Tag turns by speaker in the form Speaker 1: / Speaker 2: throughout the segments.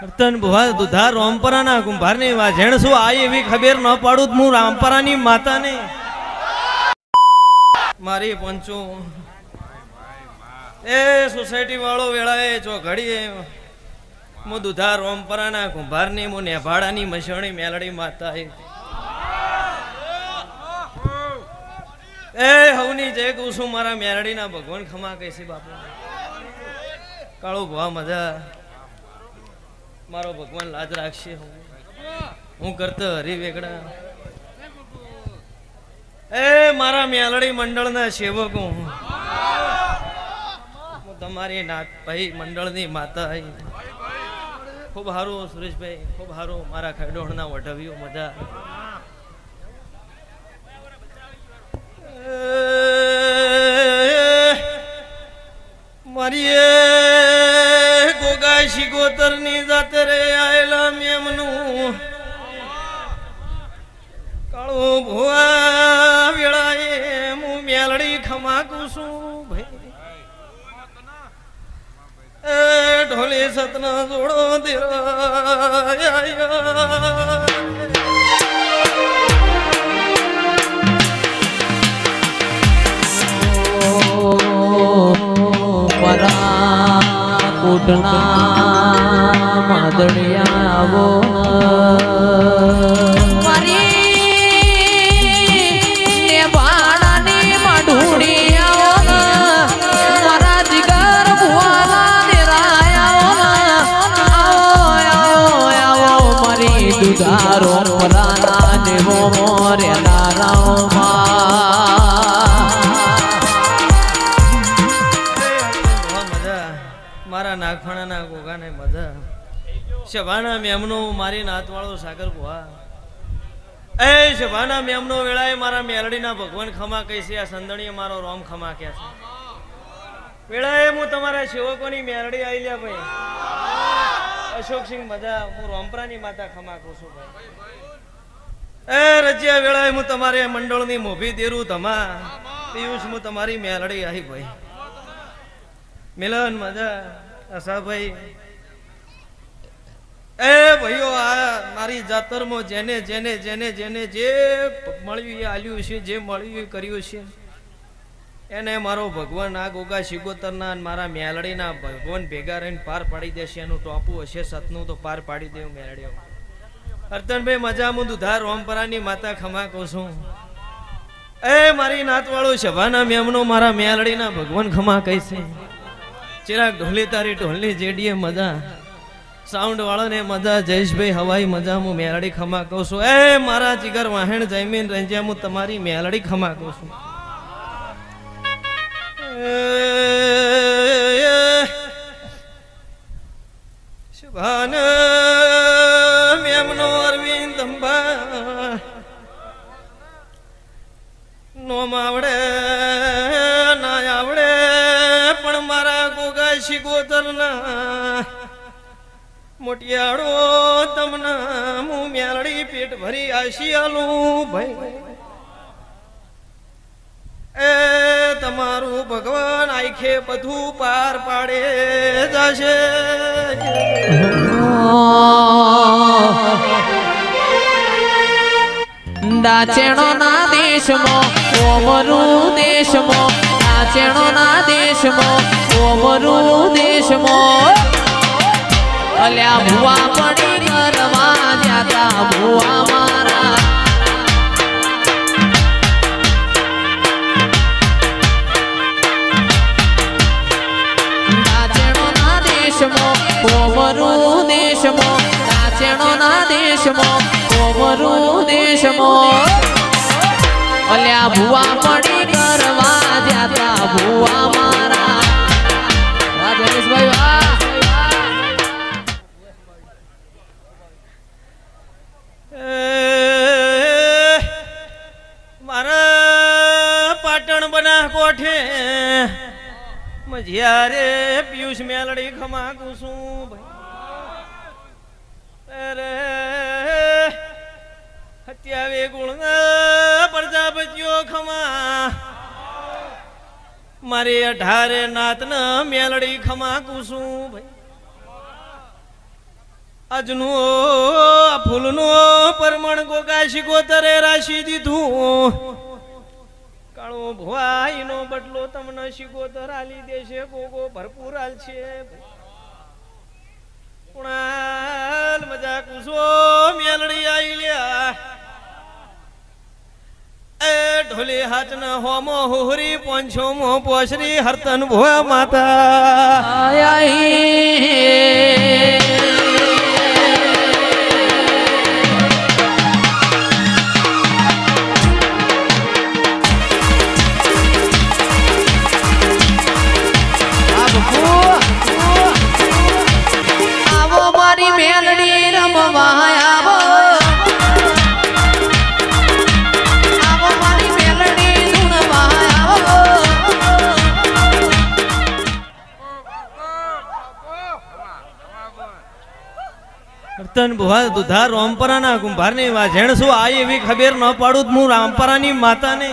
Speaker 1: તન ભુવા દુધા રોમપરાના કુંભારની વાજેણ શું આ એવી ખબર ન પાડું હું રામપરાની માતાને. મારી પંચો. એ સોસાયટી વાળો વેળાએ જો ઘડીએ હું દુધા રોમપરાના કુંભારની હું નેભાડાની મસણી મેલડી માતા એ હવની જય કહું છું, મારા મેલડીના ભગવાન ખમા કહીશી બાપુ. કાળો ભુવા મજા. મારો ભગવાન લાજ રાખશે હું. કરતો હરી વેગડા એ મારા મ્યાલડી મંડળના સેવકો હું. તમારી નાથ ભાઈ મંડળની માતા ખૂબ સારું સુરેશભાઈ, ખૂબ સારું મારા ખડોળના વઢવ્યો મજા. મારી ગોગા શિગોતરની જાતરે આયેલા મેમનું. કાળો ભુવા વેળાએ હું મેલડી ખમાકું છું ભાઈ. એ ઢોલે સતના જોડો દેરાયા.
Speaker 2: કુટના માદળિયાવો દુધારો પરાના દેવો મોરે નારામાં
Speaker 1: શભાના મેમનો મારી નાતવાળો સાગર ભુવા. એ શભાના મેમનો વેળાએ મારા મેલડીના ભગવાન ખમા કહી છે, આ સંદણીએ મારો રોમ ખમા ક્યાં છે. વેળાએ હું તમારા સેવકોની મેલડી આવી લ્યા ભાઈ. અશોકસિંહ બધા, હું રોમપરાની માતા ખમા કહું છું ભાઈ. એ રજિયા વેળાએ હું તમારે મંડળની મોભી દેરું ધમા. પિયુષ, હું તમારી મેલડી આવી ભાઈ. મિલન, મજા આશાભાઈ એ ભાઈઓ, આ મારી જાતરમાં જેને જેને જેને જેને જે મળ્યું એ આલ્યું છે, જે મળ્યું એ કર્યું છે. એને મારો ભગવાન આ ગોગા શિગોતરના મારા મેલડીના ભગવાન ભેગા રહીને પાર પાડી દેશે, એનું ટોપું હશે, સતનું તો પાર પાડી દેવું મેલડીઓ. અર્તનભાઈ મજા હું દુધાર રોમપરાની માતા ખમા કહું છું. એ મારી નાતવાળો શભાના મેમનો મારા મેલડીના ભગવાન ખમા કહી છે. ચિરાગ ઢોલી તારી ઢોલની જેડીએ મજા. સાઉન્ડ વાળાને મજા, જયેશભાઈ હવાઈ મજા હું મેલડી ખમા કહું છું. એ મારા જીગર વાહેણ જયમીન રંજ્યા, હું તમારી મેલડી ખમા કહું છું. શુભાન, મેમનો અરવિંદ અંબા. નોમ આવડે ના આવડે, પણ મારા ગોગા શિગોતરના મોટિયાળો, તમને હું મેલડી પેટ ભરી આશી આલું ભાઈ. એ તમારું ભગવાન આખે બધું પાર પાડે જશે.
Speaker 2: દાચેણો ના દેશમાં ઓમરું દેશમાં. દાચેણો ના દેશમાં ઓમરું દેશમાં. અલ્યા ભુવા પડી કરવા જાતા ભુવા મારા. ના દેશમાં દાચેણો ના દેશમાં ઓમરું દેશમાં. અલ્યા ભુવા પડી કરવા જાતા ભુવા મારા.
Speaker 1: મારા પાટણ બના કોઠે મજિયારે પિયુષ મેલડી ખમા કુસુમ ભાઈ. અરે, હત્યાવે ગુણ પ્રજાપતિઓ ખમા. મારી અઢારે નાત મેલડી ખમા છું ભાઈ. આજનું ફૂલનું પરમણ ગોગા શિકોતરે રાશી દીધું. કાળો ભવાઈનો બદલો તમને શિકોતર આલી દેશે? ગોગો ભરપૂર આલ છે. કુણાલ મજા કુસો મેલડી આઈ લ્યા. એ ઢોલી હાથ ન હોમો હોહરી પોંછો મો પોસરી હરતન ભોયા માતા.
Speaker 2: આવો
Speaker 1: હરતન ભોવા દુધા રોમપરાના કુંભારની વાજણ શું આ એવી ખબર ન પાડું હું રામપરાની માતાને.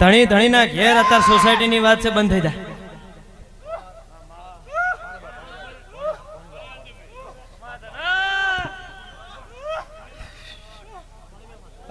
Speaker 1: ધણી ધણીના ઘેર અત્યારે સોસાયટીની વાત છે બંધ થઈ જા.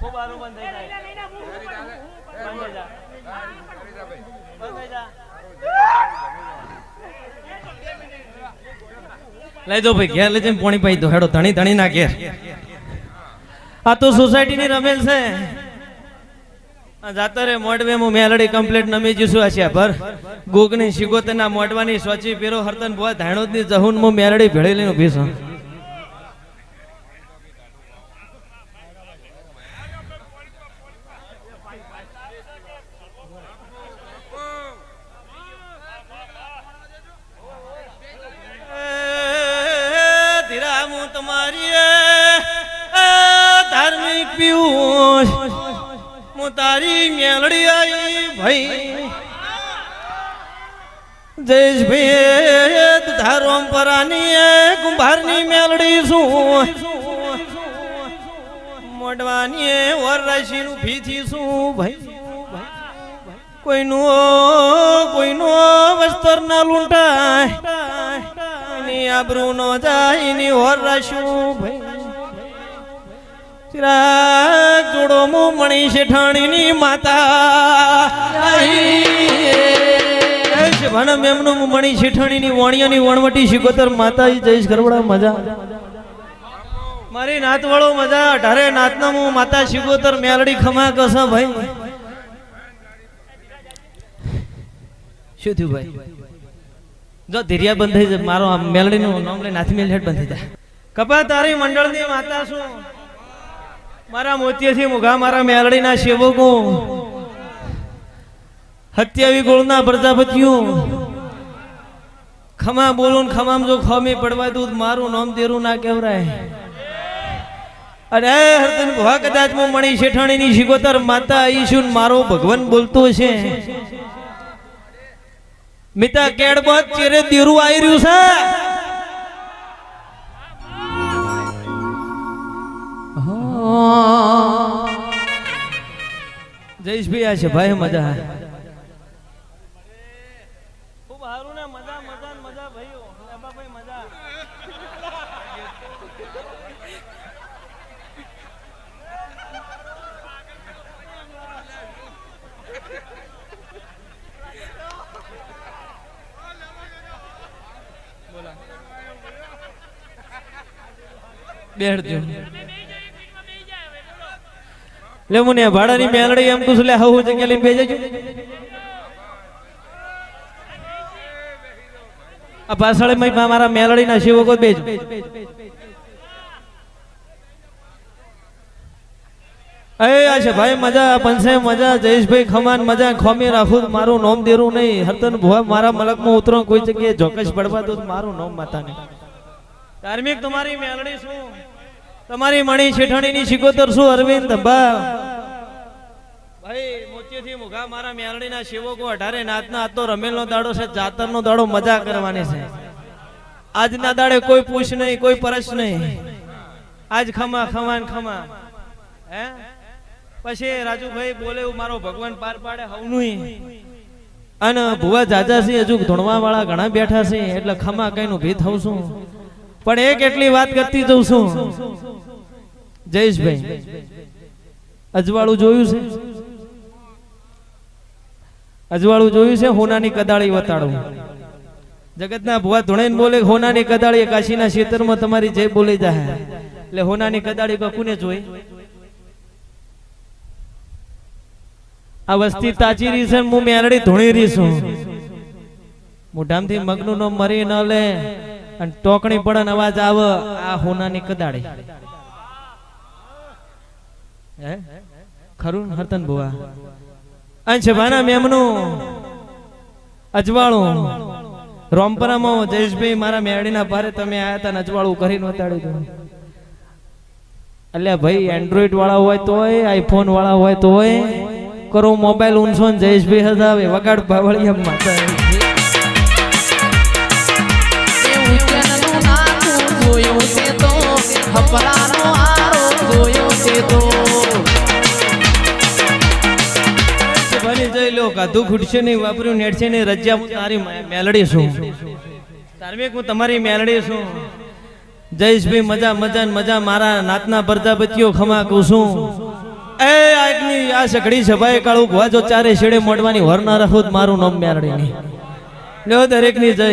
Speaker 1: ખૂબ બંધ થઈ જાય બંધ થઈ જા બંધ થઈ જા લઈ દો ભાઈ ઘેર લઈ જઈને પોણી પાઈ દો. હેડો ધણી ધણી ના ઘેર. આ તો સોસાયટી ની રમેલ છે. આ જાતરે મોડવે હું મેલડી કમ્પ્લીટ નમી જઈશું આ પર ભર. ગોગની શિગોતના મોડવાની સોચી પીરો હરતન ભુવા ધાણોદની જહુન હું મેલડી ભેળી લઈને ઊભી છું પિયુષ હું તારી મેલડી આઈ ભાઈ. જયેશભાઈ ધારોમ પરાની કુંભારની મેલડી શું મોડવાની એ વર રાશિનું ફીથી શું ભાઈ. કોઈનું કોઈનું વસ્તર ના લૂંટાય. આબરૂ નો જાય ની હોર રાશું ભાઈ. ચિરાગ જોડો મુ મણી શેઠાણીની માતા. ભણમ એમનું મુ મણી શેઠાણીની વણવટી શિકોતર માતા જઈશ ગરબડા મજા. મારી નાતવાળો મજા, અઢારે નાતના હું માતા શિકોતર મેલડી ખમા કસા ભાઈ. શું થયું ભાઈ? જો ધીરિયા બંધ થઈ મારો આ મેલડીનું નામ લઈને હાથી મેલ હેડ બંધ થઈ જાય. કપા તારી મંડળની માતા શું? મારા મોતિયાથી મુઘા મારા મેલડીના સેવકો. હત્યાવી ગોળના પ્રજાપતિઓ. ખમા બોલું ખમામ જો ખમી પડવા દઉં તો મારું નામ તેરું ના કહેવરાય અરે હરતન ભવા કદાચ હું મણી શેઠાણીની શિકોતર માતા ઈશું મારો ભગવાન બોલતો છે. મિતા કેડબત ચેરે દેરું આવી રહ્યું છે? જયેશભાઈ આ છે ભાઈ મજા. ખૂબ સારું ને મજા મજા ને મજા ભાઈઓ. ભાઈ મજા. લે મને ભાડાની મેલડી એમ કુછ લે હું જગ્યા લઈને બેજજો આ પાછળ મારા મેલડીના સેવકો આ છે ભાઈ મજા પંસે મજા જયેશભાઈ ખમાન મજા ખોમી રાખું મારું નોમ દેરું નહીં. હરતન ભુવા મારા મલકમાં ઉતરો કોઈ જગ્યાએ ચોક્કસ પડવા દો મારું નોમ માતાને. ધાર્મિક તમારી મેલડી શું? તમારી મણી શેઠાણીની શિકોતર શું, અરવિંદ? ભા ભાઈ, મોતીથી મુઘા મારા મેરણીના સેવકો અઢારે નાતના તો રમેલનો દાડો છે, જાતરનો દાડો મજા કરવાની છે. આજના દાડે કોઈ પૂછ નહીં, કોઈ પરસ નહીં. આજ ખમા ખમા ને ખમા. હે? પછી રાજુભાઈ બોલે એવું મારો ભગવાન પાર પાડે હવનું અને ભુવા જાજા છે હજુ ધોણવા વાળા ઘણા બેઠા છે, એટલે ખમા કઈ નું ભી થઉં છું. પણ એક એટલી વાત કરતી જઉં છું. જયેશભાઈ અજવાળું જોયું છે? અજવાળું જોયું છે? હોનાની કદાળી વતાડું. જગતના ભુવા ધોણે બોલે હોનાની કદાળી કાશીના ક્ષેત્રમાં તમારી જય બોલી જાય એટલે હોનાની કદાળી કોને જોઈ? આ વસ્તી તાજી રહી છે હું મેરડી ધોણી રહી છું. મોઢામથી મગનું નો મરી ન લે. અને ટોકણી પડન અવાજ આવે, આ હોનાની કદાળી. હે? ખરું હર્તન ભુવા? બુવા છે ભાના મેમનું અજવાળું. રોમપરામાં જયેશભાઈ, મારા મેરડીના ભારે તમે આયા હતા અજવાળું કરીને વતાડ્યું દો એટલે ભાઈ એન્ડ્રોઈડ વાળા હોય તોય આઈફોન વાળા હોય તોય, કરો મોબાઈલ ઊંચો જયેશભાઈ હજાવે, વગાડ બાવળિયા માતા
Speaker 2: હપરાનો આરો
Speaker 1: લો કાધું ખૂટશે નહીં, વાપર્યું નેટશે ને રજા તારી મેલડી છું. ધાર્મિક હું તમારી મેલડી છું. જયેશભાઈ મજા મજા મજા, મારા નાતના પ્રજાપતિઓ ખમા કહું છું. એ આજની આ સઘળી સભાએ કાળું ગવાજો ચારે છેડે મોડવાની વર ના મારું નામ મેલડી નહીં. લ્યો દરેકની જય.